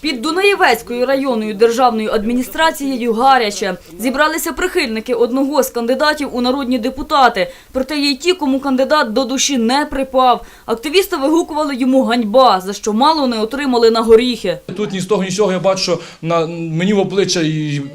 Під Дунаєвецькою районною державною адміністрацією гаряче зібралися прихильники одного з кандидатів у народні депутати. Проте є й ті, кому кандидат до душі не припав. Активісти вигукували йому ганьба, за що мало не отримали на горіхи. Тут ні з того, ні з цього я бачу, що на мені в обличчя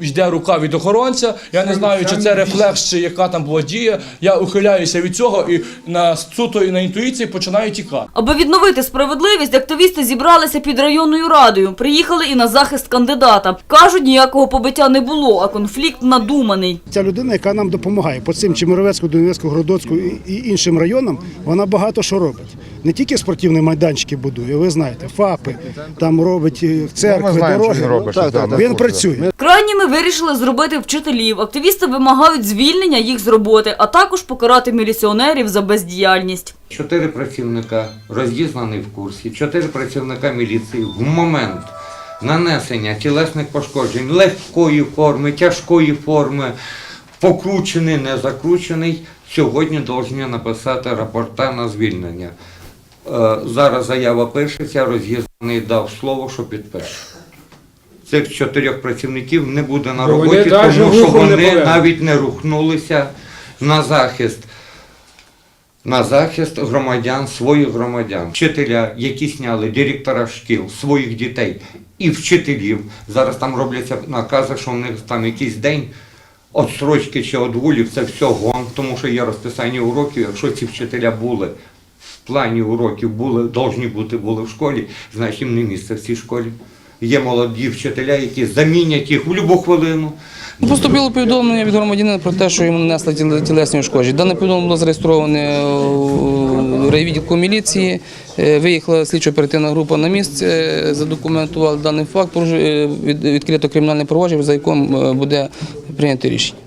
йде рука від охоронця. Я не знаю, чи це рефлекс, чи яка там була дія. Я ухиляюся від цього і на суто і на інтуїції починаю тікати. Аби відновити справедливість, активісти зібралися під районною радою. Приїхали і на захист кандидата. Кажуть, ніякого побиття не було, а конфлікт надуманий. Ця людина, яка нам допомагає по цим Чемеровецьку, Донецьку, Гродоцьку і і іншим районам, вона багато що робить. Не тільки спортивні майданчики будує, ви знаєте, ФАПи, там робить е, церкви, знаємо, дороги. він робить, Так, так, він на працює. Крайніми вирішили зробити вчителів. Активісти вимагають звільнення їх з роботи, а також покарати міліціонерів за бездіяльність. Чотири працівника роз'їзнані в курсі, чотири працівника міліції в момент нанесення тілесних пошкоджень легкої форми, тяжкої форми, покручений, не закручений, сьогодні повинні написати рапорта на звільнення. Е, Зараз заява пишеться, роз'їзданий дав слово, що підпише. Цих чотирьох працівників не буде на роботі, тому що вони навіть не рухнулися на захист на захист громадян, своїх громадян. Вчителя, які сняли директора шкіл, своїх дітей і вчителів. Зараз там робляться накази, що в них там якийсь день отсрочки чи одгулів, це все гон, тому що є розписання уроків. Якщо ці вчителя були в плані уроків, були, должні бути були в школі, значить їм не місце в цій школі. Є молоді вчителя, які замінять їх в будь-яку хвилину. Поступило повідомлення від громадянина про те, що йому нанесли тілесні ушкодження. Дане повідомлення було зареєстроване у райвідділку міліції. Е, Виїхала слідчо-оперативна група на місце, е, задокументували даний факт, е, від- відкрито кримінальне провадження, за яким буде прийнято рішення.